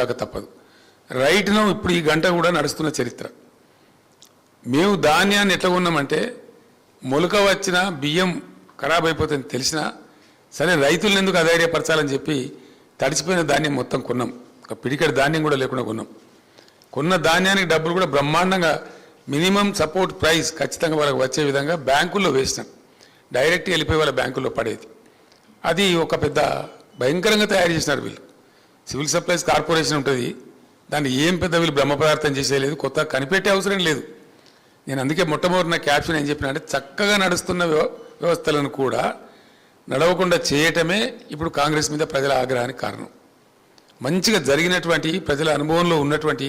దాకా తప్పదు. రైట్ను ఇప్పుడు ఈ గంట కూడా నడుస్తున్న చరిత్ర. మేము ధాన్యాన్ని ఎట్లా ఉన్నామంటే మొలక వచ్చిన బియ్యం ఖరాబ్ అయిపోతుంది తెలిసినా సరే రైతులను ఎందుకు అధైర్యపరచాలని చెప్పి తడిచిపోయిన ధాన్యం మొత్తం కొన్నాం. ఒక పిడికడి ధాన్యం కూడా లేకుండా కొన్నాం. కొన్న ధాన్యానికి డబ్బులు కూడా బ్రహ్మాండంగా మినిమం సపోర్ట్ ప్రైస్ ఖచ్చితంగా వాళ్ళకి వచ్చే విధంగా బ్యాంకుల్లో వేసినాం. డైరెక్ట్ వెళ్ళిపోయి వాళ్ళ బ్యాంకుల్లో పడేది. అది ఒక పెద్ద భయంకరంగా తయారు చేసినారు వీళ్ళు. సివిల్ సప్లైస్ కార్పొరేషన్ ఉంటుంది. దాన్ని ఏం పెద్ద వీళ్ళు బ్రహ్మ పదార్థం చేసేయలేదు కొత్త కనిపెట్టే అవసరం లేదు. నేను అందుకే మొట్టమొదటి నా క్యాప్షన్ ఏం చెప్పిన అంటే చక్కగా నడుస్తున్న వ్యవస్థలను కూడా నడవకుండా చేయటమే ఇప్పుడు కాంగ్రెస్ మీద ప్రజల ఆగ్రహానికి కారణం. మంచిగా జరిగినటువంటి ప్రజల అనుభవంలో ఉన్నటువంటి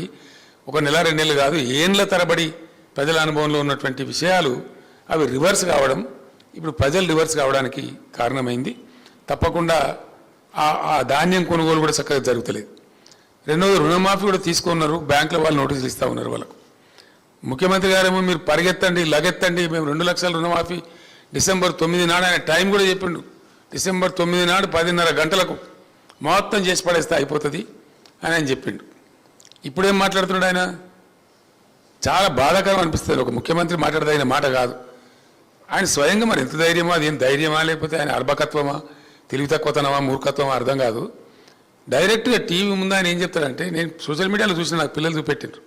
ఒక నెల రెండు నెలలు కాదు ఏండ్ల తరబడి ప్రజల అనుభవంలో ఉన్నటువంటి విషయాలు అవి రివర్స్ కావడం ఇప్పుడు ప్రజలు రివర్స్ కావడానికి కారణమైంది. తప్పకుండా ఆ ధాన్యం కొనుగోలు కూడా చక్కగా జరుగుతలేదు. రెండవది రుణమాఫీ కూడా తీసుకున్నారు. బ్యాంకుల వాళ్ళు నోటీసులు ఇస్తూ ఉన్నారు వాళ్ళకు. ముఖ్యమంత్రి గారేమో మీరు పరిగెత్తండి లగెత్తండి మేము రెండు లక్షల రుణమాఫీ డిసెంబర్ తొమ్మిది నాడు ఆయన టైం కూడా చెప్పిండు. డిసెంబర్ తొమ్మిది నాడు పదిన్నర గంటలకు మొత్తం చేసి పడేస్తే అయిపోతుంది అని ఆయన చెప్పిండు. ఇప్పుడేం మాట్లాడుతున్నాడు ఆయన? చాలా బాధాకరం అనిపిస్తుంది. ఒక ముఖ్యమంత్రి మాట్లాడదగిన మాట కాదు. ఆయన స్వయంగా మరి ఎంత ధైర్యమా అది ఏం ధైర్యమా లేకపోతే ఆయన అర్భకత్వమా? తెలివి తక్కువతనమా మూర్ఖత్వమా అర్థం కాదు. డైరెక్ట్గా టీవీ ముందు ఆయన ఏం చెప్తాడంటే నేను సోషల్ మీడియాలో చూసిన నాకు పిల్లలు చూపెట్టిండ్రు.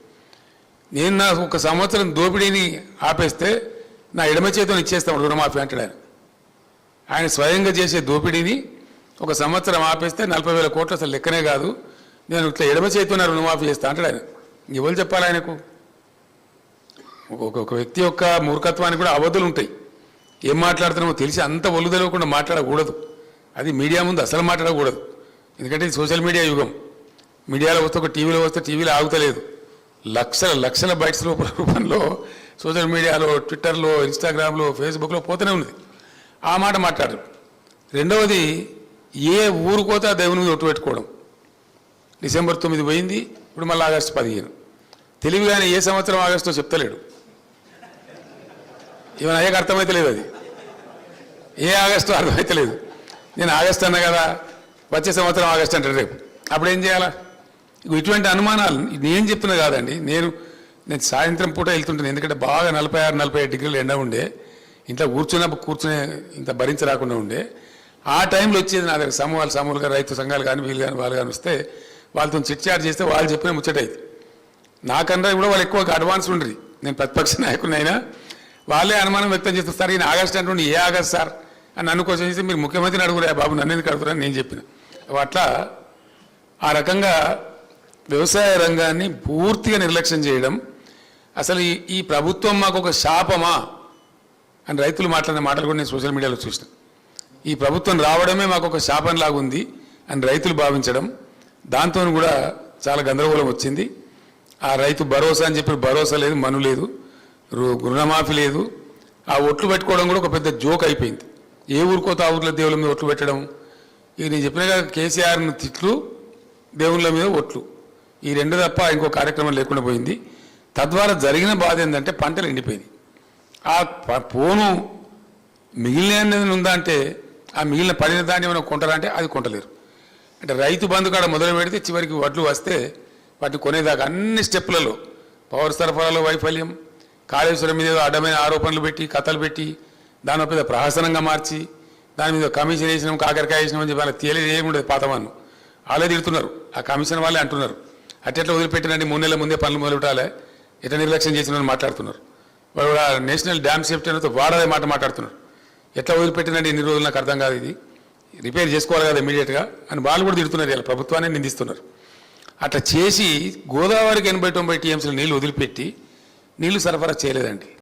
నేను నా ఒక సంవత్సరం దోపిడీని ఆపేస్తే నా ఎడమ చేతిని ఇచ్చేస్తాం రుణమాఫీ అంటాడు ఆయన. ఆయన స్వయంగా చేసే దోపిడీని ఒక సంవత్సరం ఆపేస్తే నలభై వేల కోట్లు అసలు లెక్కనే కాదు. నేను ఇట్లా ఎడమ చేతితో రుణమాఫీ చేస్తా అంటాడు ఆయన. ఎవరు చెప్పాలి ఆయనకు? ఒక ఒక వ్యక్తి యొక్క మూర్ఖత్వానికి కూడా అవధులు ఉంటాయి. ఏం మాట్లాడుతున్నామో తెలిసి అంత ఒళ్ళు తెలియకుండా మాట్లాడకూడదు. అది మీడియా ముందు అసలు మాట్లాడకూడదు. ఎందుకంటే ఇది సోషల్ మీడియా యుగం. మీడియాలో వస్తే ఒక టీవీలో వస్తే టీవీలో ఆగుతలేదు. లక్షల లక్షల బైట్స్ రూప రూపంలో సోషల్ మీడియాలో ట్విట్టర్లో ఇన్స్టాగ్రామ్లో ఫేస్బుక్లో పోతూనే ఉంది ఆ మాట మాట్లాడరు. రెండవది ఏ ఊరుకోతే ఆ దేవుని మీద ఒట్టు పెట్టుకోవడం. డిసెంబర్ తొమ్మిది పోయింది ఇప్పుడు మళ్ళీ ఆగస్టు పదిహేను. తెలివిగానే ఏ సంవత్సరం ఆగస్టో చెప్తలేడు. ఇవన్నీ అయ్యాక అర్థమైతలేదు అది. ఏ ఆగస్టు అర్థమైతలేదు. నేను ఆగస్ట్ అన్నా కదా వచ్చే సంవత్సరం ఆగస్ట్ అంటాడు రేపు. అప్పుడు ఏం చేయాలా? ఇటువంటి అనుమానాలు నేను చెప్తున్నా కాదండి నేను నేను సాయంత్రం పూట వెళ్తుంటాను ఎందుకంటే బాగా నలభై ఆరు నలభై ఐదు డిగ్రీలు ఎండ ఉండే ఇంట్లో కూర్చున్నప్పుడు కూర్చునే ఇంత భరించరాకుండా ఉండే. ఆ టైంలో వచ్చేది నా దగ్గర సమూహాలు సమూహాలుగా రైతు సంఘాలు కానీ వీళ్ళు కానీ వాళ్ళు కానీ వస్తే వాళ్ళతో చిట్చాట్ చేస్తే వాళ్ళు చెప్పిన ముచ్చటైతే నాకన్నా కూడా వాళ్ళు ఎక్కువ అడ్వాన్స్ ఉండరు. నేను ప్రతిపక్ష నాయకుడినైనా వాళ్ళే అనుమానం వ్యక్తం చేస్తారు సార్ ఈయన ఆగస్ట్ అంటుండే ఏ ఆగస్ట్ సార్? నన్ను క్వశ్చన్ చేస్తే మీరు ముఖ్యమంత్రిని అడుగురా బాబు నన్ను ఎందుకు అడుగురా నేను చెప్పిన. అట్లా ఆ రకంగా వ్యవసాయ రంగాన్ని పూర్తిగా నిర్లక్ష్యం చేయడం అసలు ఈ ఈ ప్రభుత్వం మాకు ఒక శాపమా అని రైతులు మాట్లాడిన మాటలు కూడా నేను సోషల్ మీడియాలో చూసిన. ఈ ప్రభుత్వం రావడమే మాకు ఒక శాపంలాగుంది అని రైతులు భావించడం దాంతో కూడా చాలా గందరగోళం వచ్చింది. ఆ రైతు భరోసా అని చెప్పి భరోసా లేదు మను లేదు రుణమాఫీ లేదు. ఆ ఒట్లు పెట్టుకోవడం కూడా ఒక పెద్ద జోక్ అయిపోయింది. ఏ ఊరుకో ఆ ఊర్లో దేవుళ్ళ మీద ఒట్లు పెట్టడం. ఇక నేను చెప్పిన కదా కేసీఆర్ను తిట్లు దేవుళ్ళ మీద ఒట్లు. ఈ రెండు తప్ప ఇంకో కార్యక్రమం లేకుండా పోయింది. తద్వారా జరిగిన బాధ ఏంటంటే పంటలు ఎండిపోయింది ఆ ప- పోను మిగిలిన ఉందా అంటే ఆ మిగిలిన పడిన దాన్ని ఏమైనా కొంటారా అంటే అది కొంటలేరు. అంటే రైతు బంధు కాడ మొదలు పెడితే చివరికి వడ్లు వస్తే వాటిని కొనేదాకా అన్ని స్టెప్పులలో పవర్ సరఫరాలో వైఫల్యం కాళేశ్వరం మీద అడ్డమైన ఆరోపణలు పెట్టి కథలు పెట్టి దాని పెద్ద ప్రహసనంగా మార్చి దాని మీద కమిషన్ వేసినాం కాకరకాయ వేసినాం అని చెప్పి వాళ్ళకి తేలేదు ఏముండదు పాతవాన్ని వాళ్ళే. తిడుతున్నారు. ఆ కమిషన్ వాళ్ళే అంటున్నారు. అట్టెట్లా వదిలిపెట్టినండి మూడు నెలల ముందే పనులు మొదలుపెట్టాలి. ఎట్లా నిర్లక్ష్యం చేసిన మాట్లాడుతున్నారు. వాళ్ళు నేషనల్ డ్యామ్ సేఫ్టీ అనేది వాడదే మాట మాట్లాడుతున్నారు. ఎట్లా వదిలిపెట్టినండి ఎన్ని రోజులు నాకు అర్థం కాదు ఇది. రిపేర్ చేసుకోవాలి కదా ఇమీడియట్గా అని వాళ్ళు కూడా తిడుతున్నారు. ఇలా ప్రభుత్వాన్ని నిందిస్తున్నారు. అట్లా చేసి గోదావరికి ఎనభై తొంభై టీఎంసీలు నీళ్ళు వదిలిపెట్టి నీళ్ళు సరఫరా చేయలేదండి.